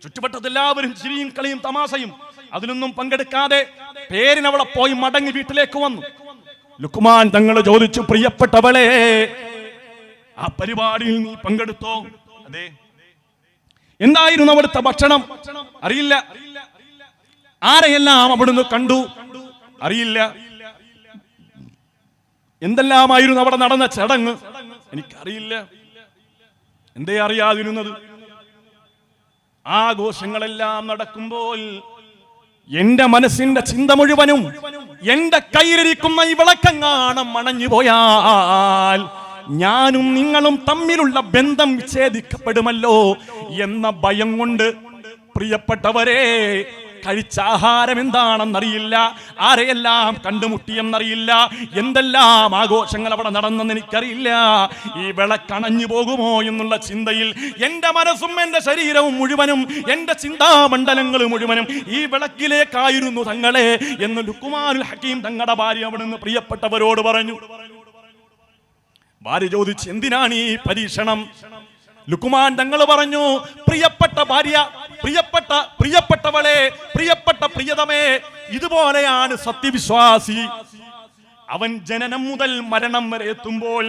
ചുറ്റുവട്ടത്ത് എല്ലാവരും ചിരിയും കളിയും തമാശയും. അതിനൊന്നും പങ്കെടുക്കാതെ പേരിനവിടെ പോയി മടങ്ങി വീട്ടിലേക്ക് വന്നു. ലുക്കുമാൻ തങ്ങൾ ചോദിച്ചു പ്രിയപ്പെട്ടവളെ ആ പരിപാടിയിൽ നീ പങ്കെടുത്തോ? അതെ. എന്തായിരുന്നു അവിടുത്തെ ഭക്ഷണം? അറിയില്ല. ആരെയെല്ലാം അവിടുന്ന് കണ്ടു? അറിയില്ല. എന്തെല്ലാമായിരുന്നു അവിടെ നടന്ന ചടങ്ങ്? എനിക്കറിയില്ല. എന്തേ അറിയാതിരുന്നത്? ആഘോഷങ്ങളെല്ലാം നടക്കുമ്പോൾ എന്റെ മനസ്സിന്റെ ചിന്ത മുഴുവനും എന്റെ കയ്യിലിരിക്കുന്ന ഈ വിളക്കങ്ങാണം മണഞ്ഞു പോയാൽ ഞാനും നിങ്ങളും തമ്മിലുള്ള ബന്ധം വിച്ഛേദിക്കപ്പെടുമല്ലോ എന്ന ഭയം കൊണ്ട് പ്രിയപ്പെട്ടവരെ കഴിച്ച ആഹാരം എന്താണെന്നറിയില്ല ആരെയെല്ലാം കണ്ടുമുട്ടിയെന്നറിയില്ല. എന്തെല്ലാം ആഘോഷങ്ങൾ അവിടെ നടന്നെന്ന് എനിക്കറിയില്ല. ഈ വിളക്കണഞ്ഞു പോകുമോ എന്നുള്ള ചിന്തയിൽ എന്റെ മനസ്സും എന്റെ ശരീരവും മുഴുവനും എന്റെ ചിന്താമണ്ഡലങ്ങൾ മുഴുവനും ഈ വിളക്കിലേക്കായിരുന്നു തങ്ങളെ എന്ന് ലുക്കുമാനുൽ ഹക്കീം തങ്ങളുടെ ഭാര്യ അവിടുന്ന് പ്രിയപ്പെട്ടവരോട് പറഞ്ഞു. ഭാര്യ ചോദിച്ചു എന്തിനാണ് ഈ പരീക്ഷണം? ലുക്കുമാൻ തങ്ങൾ പറഞ്ഞു പ്രിയപ്പെട്ട ഭാര്യ പ്രിയപ്പെട്ട പ്രിയപ്പെട്ടവളെ പ്രിയപ്പെട്ട പ്രിയതമേ ഇതുപോലെയാണ് സത്യവിശ്വാസി. അവൻ ജനനം മുതൽ മരണം വരെ എത്തുമ്പോൾ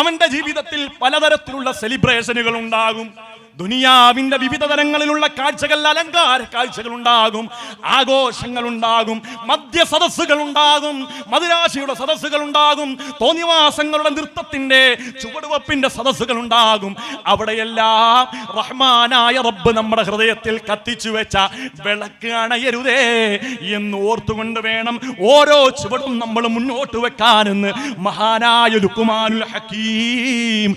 അവന്റെ ജീവിതത്തിൽ പലതരത്തിലുള്ള സെലിബ്രേഷനുകൾ ഉണ്ടാകും. ദുനിയാവിന്റെ വിവിധ തരങ്ങളിലുള്ള കാഴ്ചകൾ അലങ്കാര കാഴ്ചകൾ ഉണ്ടാകും ആഘോഷങ്ങൾ ഉണ്ടാകും മദ്യ സദസ്സുകൾ ഉണ്ടാകും മധുരാശിയുടെ സദസ്സുകൾ ഉണ്ടാകും തോന്നിവാസങ്ങളുടെ നൃത്തത്തിന്റെ ചുവടുവപ്പിന്റെ സദസ്സുകൾ ഉണ്ടാകും അവിടെയെല്ലാം റഹ്മാനായ റബ്ബ് നമ്മുടെ ഹൃദയത്തിൽ കത്തിച്ചു വെച്ച വിളക്ക് അണയരുതേ എന്ന് ഓർത്തുകൊണ്ട് വേണം ഓരോ ചുവടും നമ്മൾ മുന്നോട്ട് വെക്കാനെന്ന് മഹാനായ ലുക്കുമാനുൽ ഹക്കീം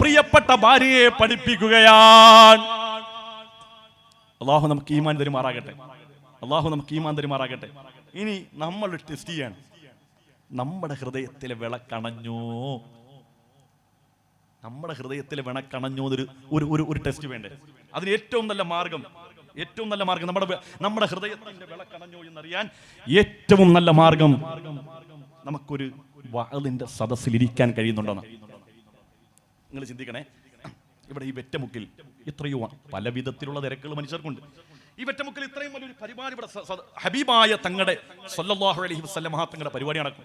പ്രിയപ്പെട്ട ഭാര്യയെ പഠിപ്പിക്കുകയാണ്? അള്ളാഹു നമുക്ക് ഈമാൻ തരുമാറാകട്ടെ. അള്ളാഹു നമുക്ക് ഈമാൻ തരുമാറാകട്ടെ. ഇനി നമ്മൾ ടെസ്റ്റ് ചെയ്യാണ്. നമ്മുടെ ഹൃദയത്തിലെ വിളക്കണഞ്ഞോ. നമ്മുടെ ഹൃദയത്തിലെ വിളക്കണഞ്ഞോ എന്നൊരു ഒരു ഒരു ഒരു ടെസ്റ്റ് വേണ്ടേ? അതിന് ഏറ്റവും നല്ല മാർഗം ഏറ്റവും നല്ല മാർഗം നമ്മുടെ നമ്മുടെ ഹൃദയത്തിന്റെ വിളക്കണഞ്ഞോ എന്നറിയാൻ ഏറ്റവും നല്ല മാർഗം നമുക്കൊരു വാളിന്റെ സദസ്സിൽ ഇരിക്കാൻ കഴിയുന്നുണ്ടെന്ന് നിങ്ങൾ ചിന്തിക്കണേ ഇവിടെ ഈ വെറ്റമുക്കിൽ എത്രയോ പല വിധത്തിലുള്ള തിരക്കുകൾ മനുഷ്യർക്കുണ്ട്. ഈ വെറ്റമുക്കിൽ ഇത്രയും വലിയൊരു പരിപാടി ഇവിടെ ഹബീബായ തങ്ങളുടെ സൊല്ലാഹു അലഹി വസല്ലം തങ്ങളുടെ പരിപാടി നടക്കും.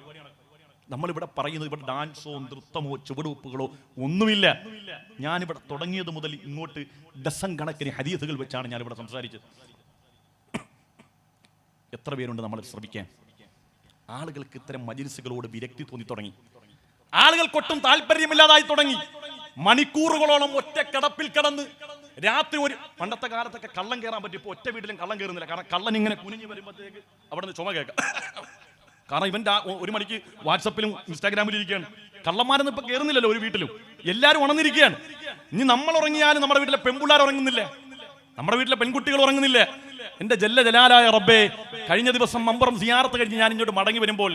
നമ്മളിവിടെ പറയുന്നത് ഇവിടെ ഡാൻസോ നൃത്തമോ ചുവടുവെപ്പുകളോ ഒന്നുമില്ല. ഞാനിവിടെ തുടങ്ങിയത് മുതൽ ഇങ്ങോട്ട് ഡസൻ കണക്കിന് ഹദീസുകൾ വെച്ചാണ് ഞാനിവിടെ സംസാരിച്ചത്. എത്ര പേരുണ്ട് നമ്മൾ ശ്രമിക്കാൻ? ആളുകൾക്ക് ഇത്തരം മജിൽസുകളോട് വിരക്തി തോന്നി തുടങ്ങി. ആളുകൾക്കൊട്ടും താല്പര്യമില്ലാതായി തുടങ്ങി. മണിക്കൂറുകളോളം ഒറ്റ കിടപ്പിൽ കിടന്ന് രാത്രി ഒരു പണ്ടത്തെ കാലത്തൊക്കെ കള്ളം കയറാൻ പറ്റി ഇപ്പൊ ഒറ്റ വീട്ടിലും കള്ളം കയറുന്നില്ല കാരണം കള്ളൻ ഇങ്ങനെ കുനിഞ്ഞു വരുമ്പോഴത്തേക്ക് അവിടെ നിന്ന് ചുമ കേൾക്കാം. കാരണം ഇവൻ ഒരു മണിക്ക് വാട്സപ്പിലും ഇൻസ്റ്റാഗ്രാമിലും ഇരിക്കുകയാണ്. കള്ളന്മാരൊന്നും ഇപ്പൊ കയറുന്നില്ലല്ലോ ഒരു വീട്ടിലും. എല്ലാവരും ഉണർന്നിരിക്കുകയാണ്. ഇനി നമ്മൾ ഉറങ്ങിയാലും നമ്മുടെ വീട്ടിലെ പെൺപിള്ളേർ ഉറങ്ങുന്നില്ല. നമ്മുടെ വീട്ടിലെ പെൺകുട്ടികൾ ഉറങ്ങുന്നില്ല. എന്റെ ജല്ല ജലാലായ റബ്ബേ കഴിഞ്ഞ ദിവസം മമ്പറം സിയാറത്ത് കഴിഞ്ഞ് ഞാൻ ഇങ്ങോട്ട് മടങ്ങി വരുമ്പോൾ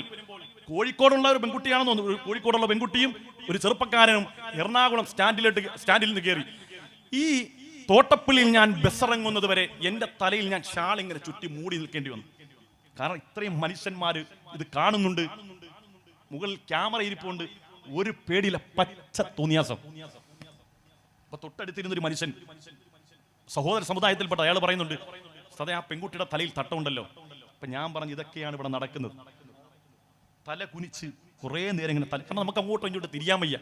കോഴിക്കോടുള്ള ഒരു പെൺകുട്ടിയാണെന്ന് തോന്നുന്നു. കോഴിക്കോടുള്ള പെൺകുട്ടിയും ഒരു ചെറുപ്പക്കാരനും എറണാകുളം സ്റ്റാൻഡിലോട്ട് സ്റ്റാൻഡിൽ നിന്ന് കയറി ഈ തോട്ടപ്പള്ളിയിൽ ഞാൻ ബസ്സിറങ്ങുന്നത് വരെ എന്റെ തലയിൽ ഞാൻ ഷാൾ ഇങ്ങനെ ചുറ്റി മൂടി നിൽക്കേണ്ടി വന്നു. കാരണം ഇത്രയും മനുഷ്യന്മാർ ഇത് കാണുന്നുണ്ട്. മുകളിൽ ക്യാമറ ഇരിപ്പുണ്ട്. ഒരു പേടിയിലെ പച്ച തോന്നിയാസം. അപ്പൊ തൊട്ടടുത്തിരുന്ന ഒരു മനുഷ്യൻ സഹോദര സമുദായത്തിൽപ്പെട്ട അയാൾ പറയുന്നുണ്ട് സദാ ആ പെൺകുട്ടിയുടെ തലയിൽ തട്ടമുണ്ടല്ലോ. അപ്പൊ ഞാൻ പറഞ്ഞു ഇതൊക്കെയാണ് ഇവിടെ നടക്കുന്നത്. തല കുനിച്ച് കുറേ നേരം ഇങ്ങനെ തല കാരണം നമുക്ക് അങ്ങോട്ടും ഇങ്ങോട്ട് തിരിയാൻ വയ്യ.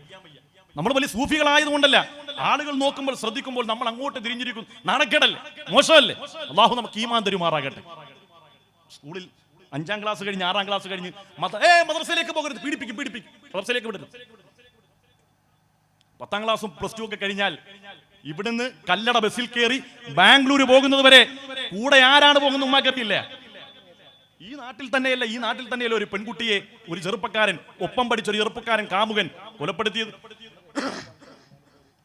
നമ്മൾ വലിയ സൂഫികളായതുകൊണ്ടല്ല. ആളുകൾ നോക്കുമ്പോൾ ശ്രദ്ധിക്കുമ്പോൾ നമ്മൾ അങ്ങോട്ട് തിരിഞ്ഞിരിക്കും. നാണക്കേടല്ലേ? മോശമല്ലേ? അള്ളാഹു നമുക്ക് ഈമാൻ തരുമാറാകട്ടെ. സ്കൂളിൽ അഞ്ചാം ക്ലാസ് കഴിഞ്ഞ് ആറാം ക്ലാസ് കഴിഞ്ഞ് ഏ മദ്രസയിലേക്ക് പോകരുത്. പീഡിപ്പിക്കും പീഡിപ്പിക്കും. മദ്രസയിലേക്ക് വിടരുത്. പത്താം ക്ലാസ്സും പ്ലസ് ടു ഒക്കെ കഴിഞ്ഞാൽ ഇവിടുന്ന് കല്ലട ബസ്സിൽ കയറി ബാംഗ്ലൂർ പോകുന്നത് വരെ കൂടെ ആരാണ് പോകുന്നത് ഉമ്മാക്കറിയില്ല? ഈ നാട്ടിൽ തന്നെയല്ല ഈ നാട്ടിൽ തന്നെയല്ല ഒരു പെൺകുട്ടിയെ ഒരു ചെറുപ്പക്കാരൻ ഒപ്പം പഠിച്ച ഒരു ചെറുപ്പക്കാരൻ കാമുകൻ കൊലപ്പെടുത്തിയത്.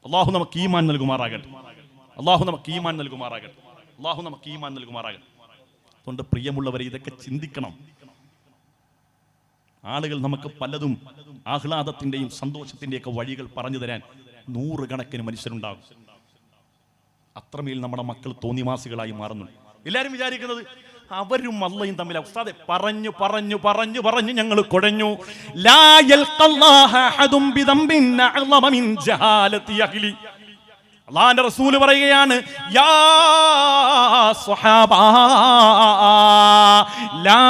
അള്ളാഹു നമുക്ക് ഈമാൻ നൽകുമാറാകട്ടെ. അള്ളാഹു നമുക്ക് ഈമാൻ നൽകുമാറാകട്ടെ. അള്ളാഹു നമുക്ക് ഈമാൻ നൽകുമാറാകട്ടെ. അതുകൊണ്ട് പ്രിയമുള്ളവരെ ഇതൊക്കെ ചിന്തിക്കണം. ആളുകൾ നമുക്ക് പലതും ആഹ്ലാദത്തിന്റെയും സന്തോഷത്തിന്റെയും ഒക്കെ വഴികൾ പറഞ്ഞു തരാൻ നൂറുകണക്കിന് മനുഷ്യരുണ്ടാകും. അത്രമേൽ നമ്മുടെ മക്കൾ തോന്നിവാസികളായി മാറുന്നു എല്ലാവരും വിചാരിക്കുന്നത് അവരും അള്ളയും തമ്മിൽ ഉസ്താദെ പറഞ്ഞു പറഞ്ഞു പറഞ്ഞു പറഞ്ഞു ഞങ്ങൾ കുഴഞ്ഞു. ലാ യൽഖല്ലാഹ മിൻ ജഹാലത്തി അഹ്ലി. അള്ളാന്റെ റസൂൽ പറയുകയാണ് യാ സ്വഹാബ ലാ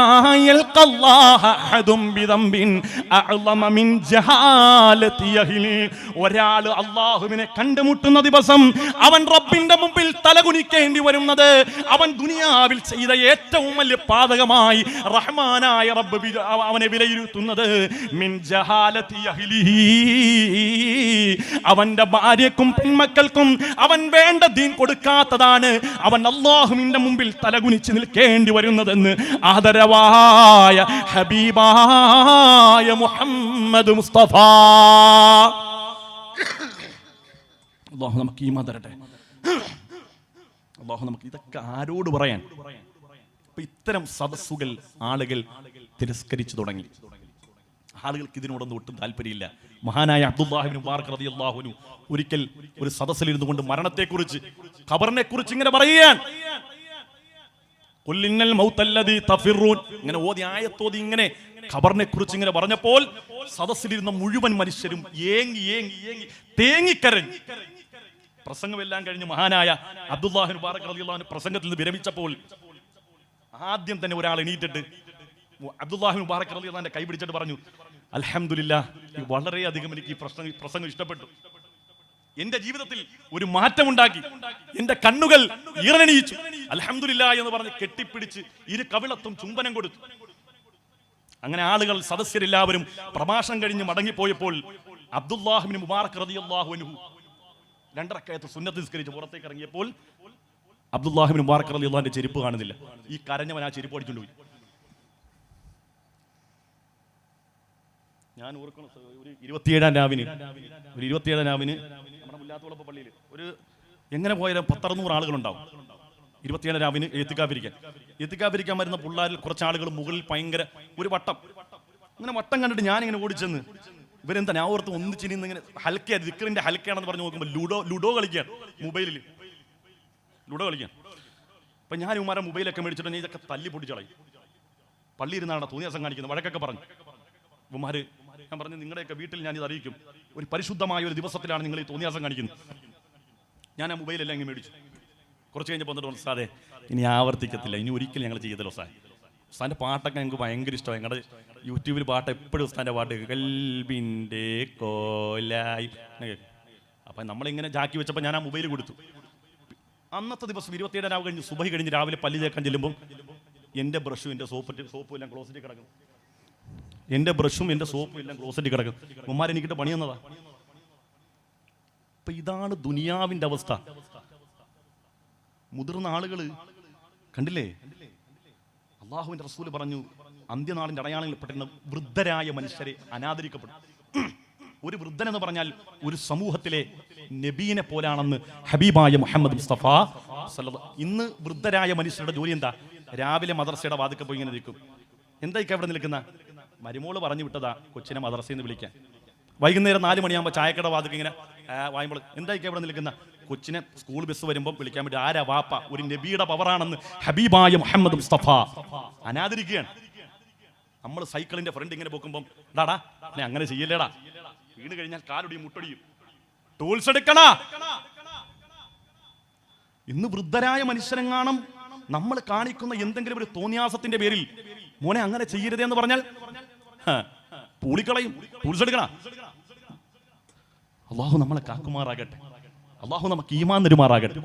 യൽഖല്ലാഹ അഹദും ബിദംബിൻ അഅ്ളമ മിൻ ജഹാലതി അഹ്ലി. ഒരാൾ അള്ളാഹുവിനെ കണ്ടുമുട്ടുന്ന ദിവസം അവൻ റബ്ബിന്റെ മുമ്പിൽ തലകുനിക്കേണ്ടി വരുന്നത് അവൻ ദുനിയാവിൽ ചെയ്ത ഏറ്റവും വലിയ പാതകമായി റഹ്മാനായ റബ്ബ് അവനെ വിലയിരുത്തുന്നത് മിൻ ജഹാലതി അഹ്ലിഹി അവന്റെ ഭാര്യക്കും പെൺമക്കൾക്കും അവൻ വേണ്ട ദീൻ കൊടുക്കാത്തതാണ്. അവൻ അള്ളാഹുവിന്റെ മുമ്പിൽ തലകുനിച്ച് നിൽക്കേണ്ടി വരുന്നതെന്ന് ആദരവായ ഹബീബായ മുഹമ്മദ് മുസ്തഫ. അള്ളാഹു നമുക്ക് ഈ മതരട്ടെ അള്ളാഹു നമുക്ക് ഇതൊക്കെ ആരോട് പറയാൻ? ഇത്തരം സദസ്സുകൾ ആളുകൾ തിരസ്കരിച്ചു തുടങ്ങി. ആളുകൾക്ക് ഇതിനോടൊന്നും ഒട്ടും താല്പര്യമില്ല. മഹാനായ അബ്ദുല്ലാഹിബിൻ മുബാർക്ക് റതി അള്ളാഹുനു ഒരിക്കൽ ഒരു സദസ്സിലിരുന്നു കൊണ്ട് മരണത്തെക്കുറിച്ച് ഖബറിനെ കുറിച്ച് ഇങ്ങനെ പറയുകയാണ്. തഫിറൂൻ. ഇങ്ങനെ ഓതി ആയത്തോതി ഇങ്ങനെ ഖബറിനെ കുറിച്ച് ഇങ്ങനെ പറഞ്ഞപ്പോൾ സദസ്സിലിരുന്ന മുഴുവൻ മനുഷ്യരും ഏങ്ങി ഏങ്ങി ഏങ്ങി തേങ്ങിക്കരഞ്ഞു. പ്രസംഗമെല്ലാം കഴിഞ്ഞ് മഹാനായ അബ്ദുല്ലാഹിൻ റളിയല്ലാഹു പ്രസംഗത്തിൽ നിന്ന് വിരമിച്ചപ്പോൾ ആദ്യം തന്നെ ഒരാൾ എണീറ്റിട്ട് അബ്ദുല്ലാഹിൻ മുബാറക് അലി റളിയല്ലാഹുവിന്റെ കൈ പിടിച്ചിട്ട് പറഞ്ഞു അൽഹംദുലില്ലാ വളരെയധികം എനിക്ക് ഈ പ്രശ്നം പ്രസംഗം ഇഷ്ടപ്പെട്ടു. എന്റെ ജീവിതത്തിൽ ഒരു മാറ്റമുണ്ടാക്കി. എന്റെ കണ്ണുകൾ ഈറനണിയിച്ചു. അൽഹംദുലില്ലാ എന്ന് പറഞ്ഞ് കെട്ടിപ്പിടിച്ച് ഇരു കവിളത്തും ചുംബനം കൊടുത്തു. അങ്ങനെ ആളുകൾ സദസ്യരെല്ലാവരും പ്രഭാഷണം കഴിഞ്ഞ് മടങ്ങിപ്പോയപ്പോൾ അബ്ദുല്ലാഹിബിൻ മുബാറക് റളിയല്ലാഹു അൻഹു രണ്ടരക്കയത്ത് സുന്നത്ത് നിസ്കരിച്ച് പുറത്തേക്ക് ഇറങ്ങിയപ്പോൾ അബ്ദുല്ലാഹിബിൻ മുബാറക് റതിയുള്ള ചെരുപ്പ് കാണുന്നില്ല. ഈ കരഞ്ഞവൻ ആ ചെരുപ്പ് അടിച്ചുകൊണ്ട് ഞാൻ ഓർക്കണം ഒരു ഇരുപത്തിയേഴാം രാവിന് ഒരു ഇരുപത്തിയേഴാം രാവിന് നമ്മുടെ മുല്ലാത്തുളപ്പ പള്ളിയിൽ ഒരു എങ്ങനെ പോയാലും പത്തറുന്നൂറ് ആളുകളുണ്ടാവും. ഇരുപത്തിയേഴാം രാവിന് എത്തിക്കാതിരിക്കാൻ. എത്തിക്കാതിരിക്കാൻ വരുന്ന പിള്ളേരിൽ കുറച്ച് ആളുകൾ മുകളിൽ ഭയങ്കര ഒരു വട്ടം. അങ്ങനെ വട്ടം കണ്ടിട്ട് ഞാനിങ്ങനെ ഓടിച്ചെന്ന് ഇവരെന്താ ഞാൻ ഓർത്ത് ഒന്നിച്ചിരുന്ന് ഇങ്ങനെ ഹൽക്കയാ ദിക്കറിന്റെ ഹൽക്കയാണെന്ന് പറഞ്ഞ് നോക്കുമ്പോൾ ലുഡോ ലുഡോ കളിക്കാൻ മൊബൈലിൽ ലുഡോ കളിക്കാൻ. അപ്പൊ ഞാൻ ഉമാരെ മൊബൈലൊക്കെ മേടിച്ചിട്ട് ഇതൊക്കെ തല്ലി പൊടിച്ചളയും പള്ളി ഇരുന്നാണ് ദിവസം കാണിക്കുന്നത്? വഴക്കൊക്കെ പറഞ്ഞു. ഉമാര് ഞാൻ പറഞ്ഞു നിങ്ങളുടെയൊക്കെ വീട്ടിൽ ഞാൻ ഇത് അറിയിക്കും. ഒരു പരിശുദ്ധമായ ഒരു ദിവസത്തിലാണ് നിങ്ങൾ ഈ തോന്നിയാസം കാണിക്കുന്നത്. ഞാൻ ആ മൊബൈലെല്ലാം ഇങ്ങനെ മേടിച്ചു. കുറച്ച് കഴിഞ്ഞപ്പോൾ വന്നിട്ട് സാറേ ഇനി ആവർത്തിക്കത്തില്ല. ഇനി ഒരിക്കലും ഞങ്ങൾ ചെയ്യത്തില്ല സാർ ഉസ്താന്റെ പാട്ടൊക്കെ ഞങ്ങൾക്ക് ഭയങ്കര ഇഷ്ടമാണ്. ഞങ്ങളുടെ യൂട്യൂബിൽ പാട്ട് എപ്പോഴും ഉസ്താന്റെ പാട്ട് കൽബിന്റെ കോലായി. അപ്പം നമ്മളിങ്ങനെ ജാക്കി വെച്ചപ്പോൾ ഞാൻ ആ മൊബൈൽ കൊടുത്തു. അന്നത്തെ ദിവസം ഇരുപത്തിയേഴ് രാവ് കഴിഞ്ഞ് സുബഹി കഴിഞ്ഞ് രാവിലെ പല്ലി തേക്കാൻ ചെല്ലുമ്പോൾ എന്റെ ബ്രഷും എന്റെ സോപ്പ് സോപ്പും എല്ലാം ക്ലോസറ്റിൽ കിടക്കും എന്റെ ബ്രഷും എന്റെ സോപ്പും എല്ലാം ക്ലോസറ്റിൽ കിടക്കും ഉമ്മാർ എനിക്കിട്ട് പണി തന്നതാ. അപ്പൊ ഇതാണ് ദുനിയാവിന്റെ അവസ്ഥ. മുതിർന്ന ആളുകൾ കണ്ടില്ലേ? അള്ളാഹുവിന്റെ റസൂൽ പറഞ്ഞു അന്ത്യനാളിന്റെ അടയാളങ്ങളിൽ പെട്ടിരുന്ന വൃദ്ധരായ മനുഷ്യരെ അനാദരിക്കപ്പെടും. ഒരു വൃദ്ധൻ എന്ന് പറഞ്ഞാൽ ഒരു സമൂഹത്തിലെ നബീനെ പോലാണെന്ന് ഹബീബായ മുഹമ്മദ് മുസ്തഫ ഇന്ന് വൃദ്ധരായ മനുഷ്യരുടെ ജോലി എന്താ? രാവിലെ മദർസയുടെ വാതിക്കപ്പോ പോയി ഇങ്ങനെ നിൽക്കും. എന്തായിക്കാ അവിടെ നിൽക്കുന്ന? മരുമോൾ പറഞ്ഞു വിട്ടതാ കൊച്ചിനെ മദ്രസയിൽ നിന്ന് വിളിക്കാൻ. വൈകുന്നേരം നാല് മണിയാകുമ്പോൾ ചായക്കട വാതിക്ക് ഇങ്ങനെ വായുമ്പോൾ എന്തായിക്കാ ഇവിടെ നിൽക്കുന്ന? കൊച്ചിനെ സ്കൂൾ ബസ് വരുമ്പോൾ വിളിക്കാൻ വേണ്ടി ആരാ വാപ്പ? ഒരു നബിയുടെ പവറാണെന്ന് ഹബീബായ മുഹമ്മദ് മുസ്തഫ. അനാദരിക്കുകയാണ്. നമ്മൾ സൈക്കിളിന്റെ ഫ്രണ്ട് ഇങ്ങനെ പോക്കുമ്പോൾ ഡാടാ നീ അങ്ങനെ ചെയ്യല്ലേടാ. വീണ് കഴിഞ്ഞാൽ കാലൊടിയും മുട്ടടിയും. ടൂൾസ് എടുക്കണ. ഇന്ന് വൃദ്ധരായ മനുഷ്യരെങ്ങാണം നമ്മൾ കാണിക്കുന്ന എന്തെങ്കിലും ഒരു തോന്നിയാസത്തിന്റെ പേരിൽ മോനെ അങ്ങനെ ചെയ്യരുതേ എന്ന് പറഞ്ഞാൽ പൂളിക്കളയും ടൂൾസ് എടുക്കണ അള്ളാഹു നമ്മളെ കാക്കുമാറാകട്ടെ. അള്ളാഹു നമുക്ക് ഈമാൻ തരുമാറാകട്ടെ.